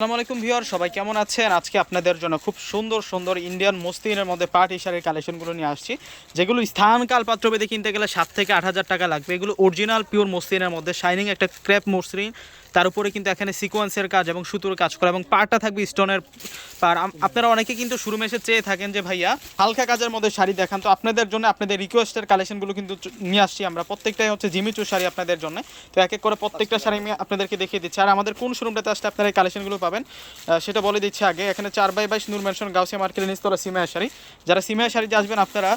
আসসালামু আলাইকুম সবাই কেমন আছেন? আজকে আপনাদের জন্য খুব সুন্দর সুন্দর ইন্ডিয়ান মসলিনের মধ্যে পার্টি শাড়ির কালেকশনগুলো নিয়ে আসছি। যেগুলো স্থান কাল পাত্রভেদে কিনতে গেলে সাত থেকে আট হাজার টাকা লাগবে। এগুলো অরিজিনাল পিওর মসলিনের মধ্যে শাইনিং একটা ক্র্যাপ মসলিন তার উপরে কিন্তু এখানে সিকোয়েন্সের কাজ এবং সুতোর কাজ করা এবং পাড়টা থাকবে স্টোনের পার আপনারা অনেকে কিন্তু শুরু এসে চেয়ে থাকেন যে, ভাইয়া, হালকা কাজের মধ্যে শাড়ি দেখান। তো আপনাদের জন্য আপনাদের রিকোয়েস্টের কালেকশনগুলো কিন্তু নিয়ে আসছি আমরা। প্রত্যেকটাই হচ্ছে জিমিচু শাড়ি আপনাদের জন্য। তো এক এক করে প্রত্যেকটা শাড়ি আমি আপনাদেরকে দেখিয়ে দিচ্ছি। আর আমাদের কোন শোরুমটাতে আসলে আপনারা কালেকশনগুলো পাবেন। সেটা বলে দিচ্ছি আগে। এখানে চার বাই বাইশ নূর মেনশন গাউসিয়া মার্কেটের নিস্তলা সিমায়া শাড়ি। যারা সিমায়া শাড়িতে আসবেন, আপনারা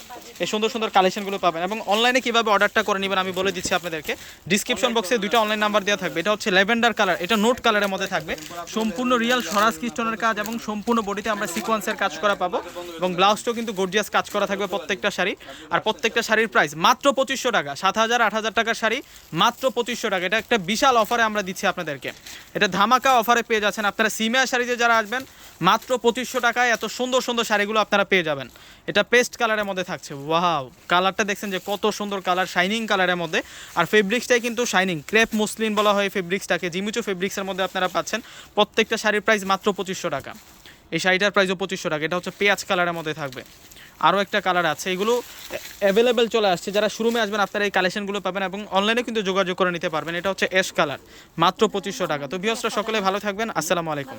এই সুন্দর সুন্দর কালেকশনগুলো পাবেন এবং অনলাইনে কীভাবে অর্ডারটা করে নেবেন আমি বলে দিচ্ছি আপনাদেরকে। ডিসক্রিপশন বক্সে দুইটা অনলাইন নাম্বার দেওয়া থাকবে। এটা হচ্ছে ল্যাভেন্ডার কালার এটা নোট কালারের মধ্যে থাকবে। সম্পূর্ণ রিয়াল সরাস কিস্টনের কাজ এবং সম্পূর্ণ বডিতে আমরা সিকোয়েন্সের কাজ করা পাবো এবং ব্লাউজটাও কিন্তু গর্জিয়াস কাজ করা থাকবে প্রত্যেকটা শাড়ি। আর প্রত্যেকটা শাড়ির প্রাইস মাত্র পঁচিশশো টাকা, সাত হাজার, আট হাজার টাকার শাড়ি মাত্র পঁচিশশো টাকা। এটা একটা বিশাল অফারে আমরা দিচ্ছি আপনাদেরকে। এটা ধামাকা অফারে পেয়ে যাচ্ছেন আপনারা সিমিয়া শাড়িতে যারা আসবেন, মাত্র পঁচিশশো টাকায় এত সুন্দর সুন্দর শাড়িগুলো আপনারা পেয়ে যাবেন। এটা পেস্ট কালারের মধ্যে থাকছে। ওয়াও! কালারটা দেখছেন যে কত সুন্দর কালার, শাইনিং কালারের মধ্যে। আর ফেব্রিক্সটাই কিন্তু শাইনিং। ক্রেপ মুসলিন বলা হয় ফেব্রিক্সটাকে। জিমিচু ফেব্রিক্সের মধ্যে আপনারা পাচ্ছেন প্রত্যেকটা শাড়ির প্রাইস মাত্র পঁচিশশো টাকা। এই শাড়িটার প্রাইসও পঁচিশশো টাকা। এটা হচ্ছে পেঁয়াজ কালারের মধ্যে থাকবে। আরও একটা কালার আছে। এগুলো অ্যাভেলেবেল চলে আসছে। যারা শুরুমে আসবেন, আপনারা এই কালেকশনগুলো পাবেন এবং অনলাইনে কিন্তু যোগাযোগ করে নিতে পারবেন। এটা হচ্ছে এস কালার মাত্র পঁচিশশো টাকা। তো বৃহস্পতি সকলে ভালো থাকবেন। আসসালামু আলাইকুম।